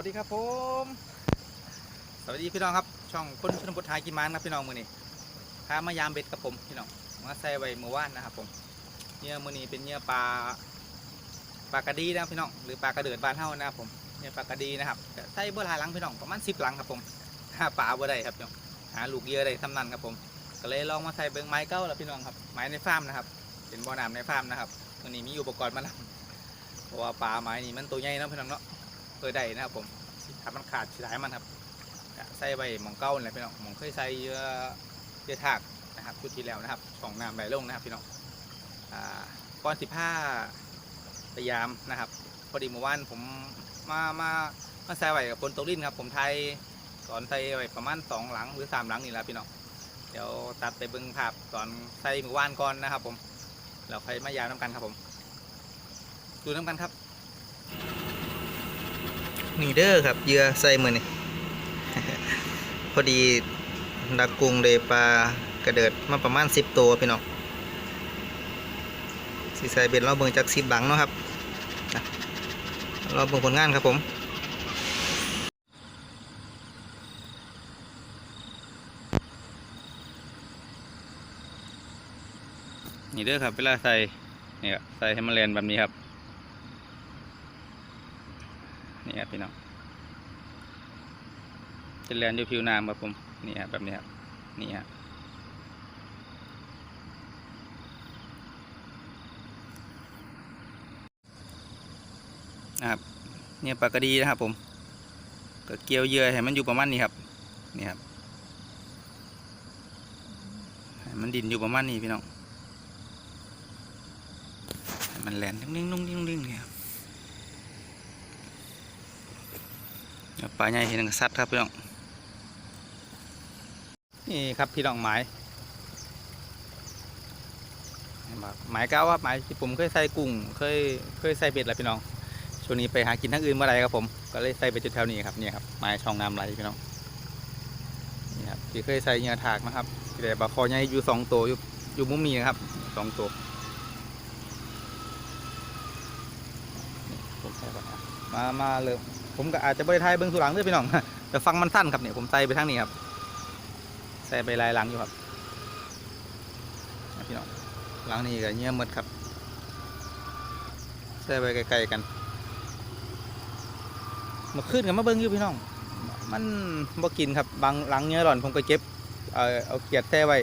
วัสดีครับผม สวัสดีพี่น้องครับ ช่องคนชนบทไทยกินมันครับพี่น้องมือนี้พามายามเบ็ดกับผมพี่น้อง มาใส่ไว้เมื่อวานนะครับผมเนื้อมือนี้เป็นเนื้อปลาปลากระดีนะพี่น้อง หรือปลากระเดิดบานเฮานะครับผมเนื้อปลากระดีนะครับใส่เบอร์หลายหลังพี่น้องประมาณสิบหลังครับผมหาปลาบ่ได้ครับพี่น้อง หาลูกเยื่อได้ทำนั่นครับผม ก็เลยลองมาใส่เบิ้งไม้เก้าแล้วพี่น้องครับ ไม้ในฟาร์มนะครับ เป็นบ่อน้ำในฟาร์มนะครับมือนี้มีอุปกรณ์มาแล้วเพราะว่าปลาไม้นี่มันตัวใหญ่นะพี่น้องเนาะ เปิดได้นะครับผมถ้ามันขาดสลายมันครับใส่ไว้หมองเก้าเลยพี่น้องหมองเคยใส่เยื่อเยื่อถากนะครับชุดที่แล้วนะครับของน้ำไหลลงนะครับพี่น้องอ่าก้อนสิบห้าพยายามนะครับพอดีเมื่อวานผมมามามาใส่ไว้กับคนตกดินครับ ผมไทยตอนใส่ไว้ประมาณสองหลังหรือสามหลังนี่แหละพี่น้องเดี๋ยวตัดไปเบิ้งภาพตอนใส่เมื่อวานก่อนนะครับ ผมแล้วค่อยมายามน้ำกันครับผมดูน้ำกันครับ นี่เด้อครับเยื่อใส่มือนี่พอดีดักกุ้งเลยปลากระเดิดมาประมาณสิบตัวพี่น้องสีใส่เบ็ดเราเบิ่งจากสิบบังเนาะครับนะเราเบิ่งผลงานครับผมนี่เด้อครับเวลาใส่เนี่ยใส่ให้มันแลนแบบนี้ครับ นี่ครับพี่น้องจะแลนอยู่ผิวน้ำครับผมนี่ครับแบบนี้ครับนี่ครับนะครับเนี่ยปลากระดีนะครับผมก็เกี่ยวเยื่อให้มันอยู่ประมาณนี้ครับนี่ครับมันดินอยู่ประมาณนี้พี่น้องมันแลนนิ่งๆนุ่งๆนิ่งๆเนี่ยครับ ครับ ปลาใหญ่เห็นกับสัตว์ครับพี่น้องนี่ครับพี่น้องหมายเห็นบ่หมายเก้าครับหมายที่ผมเคยใส่กุ้งเคยเคยใส่เบ็ดแหละพี่น้องช่วงนี้ไปหากินทั้งอื่นเมื่อไรครับผมก็เลยใส่เบ็ดจุดแถวนี้ครับเนี่ยครับหมายช่องน้ำไหลพี่น้องนี่ครับที่เคยใส่เหยื่อถากนะครับแต่ปลาคอใหญ่อยู่สองตัวอยู่อยู่มุมนี้นะครับสองตัวผมใส่ก่มามาเลย ผมก็อาจจะบริไทยเบิ้องสุหลังด้วยพี่น้องแต่ฟังมันสั้นครับเนี่ยผมใส่ไปทางนี้ครับใส่ไปลายหลังอยู่ครับพี่น้องหลังนี้ก็เงี้ยมดครับใส่ไปไกลๆกันมาขึ้นกันมาเบิ้งอยู่พี่น้อง มันบ่กินครับบางหลังเงี้ยหล่อนผมก็เก็บเอาเอาเกียดแท้ไว้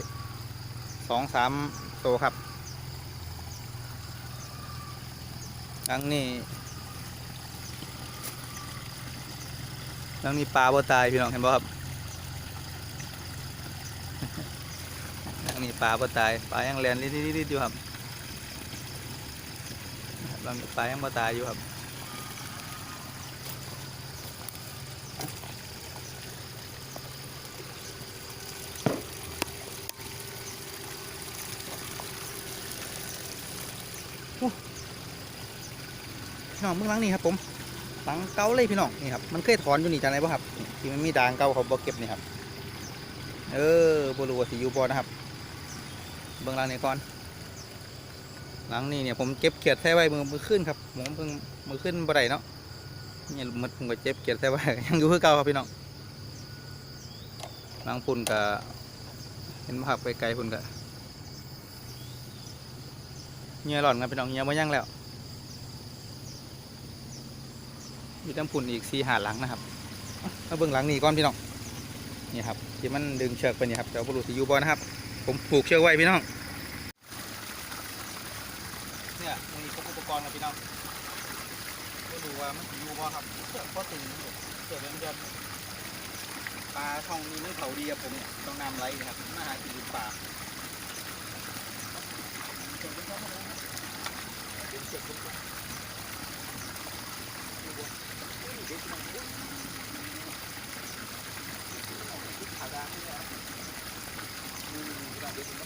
สองสามตัวครับหลังนี้ น้องนี่ปลาบ่ตายพี่น้องเห็นบ่ครับน้องนี่ปลาบ่ตายปลายังแลนลิดๆอยู่ครับน้องปลายังบ่ตายอยู่ครับพี่น้องเบื้องหลังนี่ครับผม หลังเก่าเลยพี่น้องนี่ครับมันเคยถอนอยู่นี่จังไรบ่ครับที่มันมีด่างเก่าเขาบ่เก็บนี่ครับ เออบรูว่าสิอยู่บ่นะครับ เบื้องหลังนี่ก่อน หลังนี่เนี่ยผมเก็บเขียดแท้ไว้มือมือขึ้นครับผมเพิ่งมือขึ้นบ่ได้เนาะเนี่ยมันผมก็เจ็บเขียดแท้ไว้ยังอยู่คือเก่าครับพี่น้องหลังพุ่นก็เห็นบ่ครับไกลๆพุ่นก็เงี้ยหล่อนครับพี่น้องเงี้ยบ่ยังแล้ว มีน้ำพุ่นอีกสี่หาหลังนะครับมาเบื้องหลังนี่ก่อนพี่น้องนี่ครับที่มันดึงเชือกไปนี่ครับแต่ว่าบรูสิอยูบอนะครับ ผมผูกเชือกไว้พี่น้องเนี่ยมีพวกอุปกรณ์ครับพี่น้องก็ดูว่ามันสิอยูบอครับเชือกก็ตึงเชือกมันจะปลาช่องนี้มันเขาดีครับผมเนี่ยต้องนำไหลนะครับมาหากินป่าเชือกเป็นข้อมูลนะครับเป็นเชือกเป็น 바다 하냐. 음, 우리가 내준다.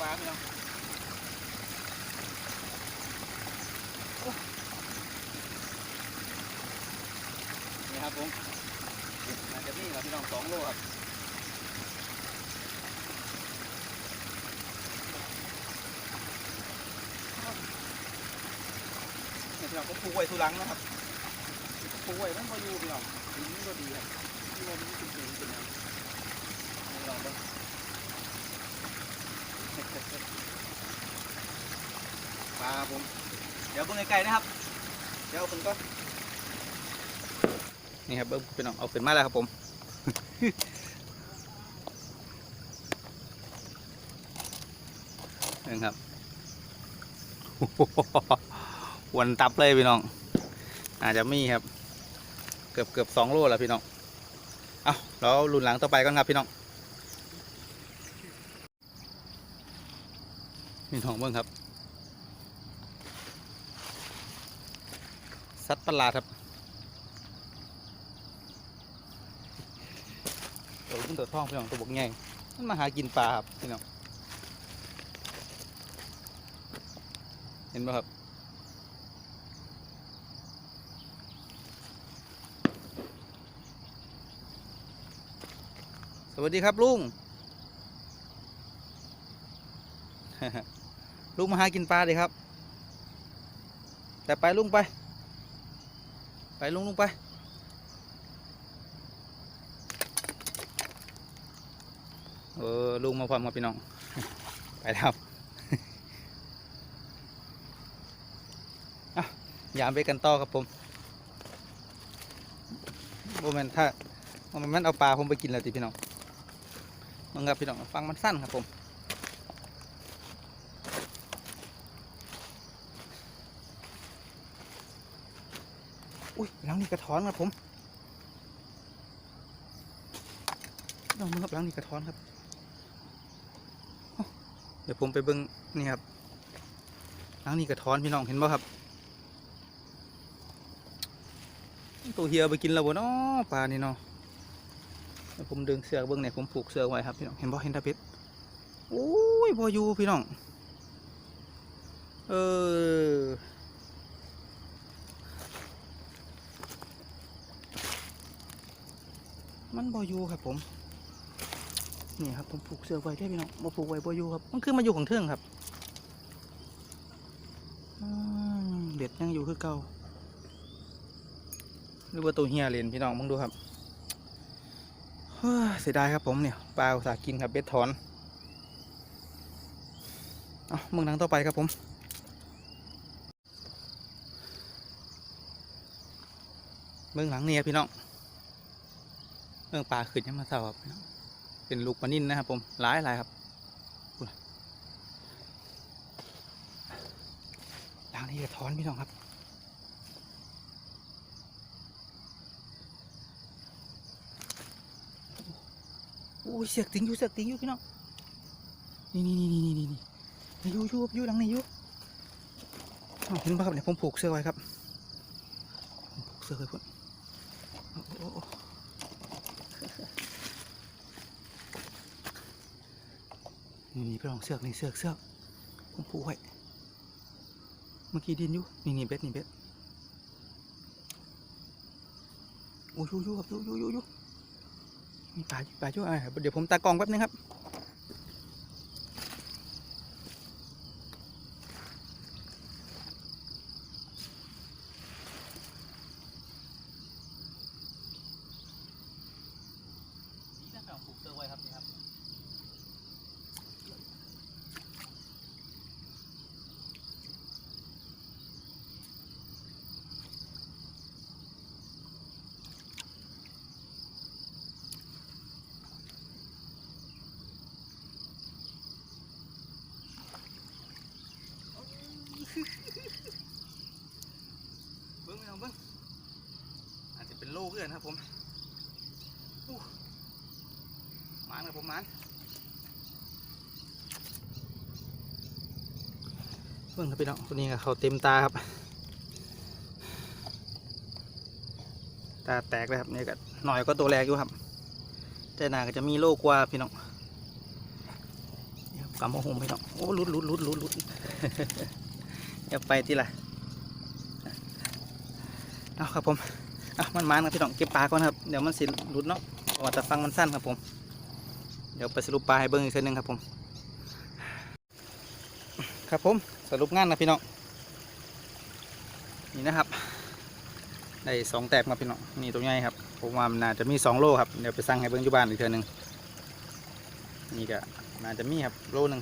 ปลาพี่น้องนี่ครับผมน่าจะมีครับพี่น้องสองโลครับนี่พี่น้องก็ปูไว้ทุลังนะครับปูไว้มันพออยู่พี่น้องดินมันก็ดีครับที่ว่ามันจริงๆจริงๆนะพี่น้องเบิ่ง ปลาผม เดี๋ยวเบิ่งไกลๆนะครับ เดี๋ยวเอาเป็นก็ นี่ครับเบิ่งเป็นน้องเอาเป็นมาแล้วครับผม นี่ครับ วันตับเลยพี่น้อง อาจจะมีครับ เกือบเกือบสองโลแล้วพี่น้อง เอาเรารุ่นหลังต่อไปก่อนครับพี่น้อง พี่น้องเบิ่งครับสัตว์ประหลาดครับตัวขึ้นตัวท้องพี่น้องตัวบกใหญ่มันมาหากินปลาครับพี่น้องเห็นไหมครับสวัสดีครับลุง ลุงมาหากินปลาดิครับ แต่ไปลุงไป ไปลุงลุงไป เออลุงมาพร้อมกับพี่น้อง ไปแล้วครับอะยามไปกันต่อครับผมโมเมนถ้าโมเมนมันเอาปลาผมไปกินแล้วติพี่น้องมึงครับพี่น้องฟังมันสั้นครับผม อุ้ยหลัง นี่กระท้อนครับผมลองมาครับหลังนี่กระท้อนครับ เดี๋ยวผมไปเบิ้งนี่ครับหลังนี่กระท้อนพี่น้องเห็นบ่ครับ ตัวเฮียไปกินแล้วบ่เนาะปลานี่เนาะผมดึงเสือกเบิ้งเนี่ยผมผูกเสือกไว้ครับพี่น้องเห็นบ่เห็นตาเป็ดโอ้ยบ่อยู่พี่น้อง เออ มันบอยู่ครับผมนี่ครับผมผูกเสือไว้ได้พี่น้องบ่ผูกไว้บอยู่ครับ มันคือมาอยู่ของเทืองครับอืมเบ็ดยังอยู่คือเก่าหรือว่าตัวเฮียเลนพี่น้องมึงดูครับเฮ้ยเสียดายครับผมเนี่ยปลาอุตสาห์กินครับเบ็ดถอนเอามึงนังต่อไปครับผมเบื้องหลังเนี่ยพี่น้อง เรื่องปลาขึ้นยังมาเศร้าครับเป็นลูกปลานิ่นนะครับ ผมหลายหลายครับอุ๊ยหลังนี้กระท้อนพี่น้องครับโอ้ยเสือกติงอยู่เสือกติงอยู่พี่น้องนี่นี่นี่นี่นี่นี่นี่อยู่อยู่อยู่หลังนี้อยู่เห็นป่ะครับเนี่ยผมผูกเสื้อไว้ครับผมผูกเสื้อไว้พุ่นโอ้โอ้โอ้ นี่นี่พี่น้องเสือกนี่เสือกเสือกผมผูกไว้เมื่อกี้ดินอยู่นี่นี่เบ็ดนี่เบ็ดโอ้ยยู่ยยู่ครับยู่ยยู่ยยู่อยู่มีปลาอยู่ปลาอยู่วยเดี๋ยวผมตากล้องแป๊บนึงครับนี่นะครับผูกเสือไว้ครับนี่ครับ เบิ้งไม่เอาเบิ้งอาจจะเป็นโลเพื่อน ครับผมหมานครับผมหมานเบิ้งครับพี่น้องตัวนี้ก็เขาเต็มตาครับ ตาแตกเลยครับนี่ก็หน่อยก็ตัวแรกอยู่ครับแต่หนาก็จะมีโลกว่าพี่น้องนี่ครับกำมะฮุมพี่น้องโอ้ลุดลุดลุดลุดลุดอย่าไปที่ละเอาครับผม อามันมันครับพี่น้องเก็บปลาก่อนครับเดี๋ยวมันสิลุดเนาะเพราะว่าแต่ฟังมันสั้นครับผม เดี๋ยวไปสรุปปลาให้เบิ้งอีกทีนึงครับผม ครับผมสรุปงานนะพี่น้องนี่นะครับได้สองแตกมาพี่น้องนี่ตัวใหญ่ครับผมว่ามันน่าจะมีสองโลครับเดี๋ยวไปสั่งให้เบิ้งอยู่บ้านอีกเทื่อนึงนี่ก็น่าจะมีครับโลหนึ่ง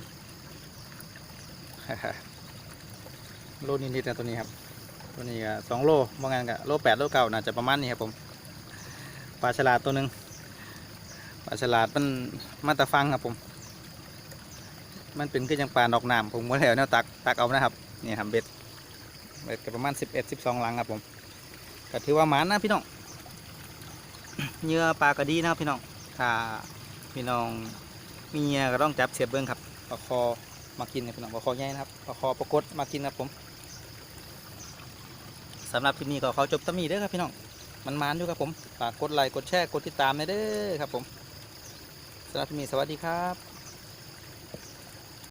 โลนิดๆนะตัวนี้ครับ ตัวนี้ก็สองโลว่างั้นก็โลแปดโลเก้าน่าจะประมาณนี้ครับผมปลาฉลาดตัวหนึ่งปลาฉลาดมันมาแตะฟังครับผม มันเป็นคือยังปลานอกน้ำผมก็แล้วแนวตักตักเอานะครับนี่ครับเบ็ดเบ็ดก็ประมาณสิบเอ็ดสิบสองลังครับผมก็ถือว่าหมานนะพี่น้องเหยื่อปลากระดีนะพี่น้องถ้าพี่น้องมีเหยื่อก็ต้องจับเสียบเบิ้งครับปลาคอมากินนะพี่น้องปลาคอใหญ่นะครับปลาคอปลากดมากินครับผม สำหรับที่นี่ก็ขอจบตมีเด้อครับพี่น้องมันมานอยู่ครับผมฝากกดไลค์กดแชร์กดติดตามในเด้อครับผมสำหรับที่นี่สวัสดีครับ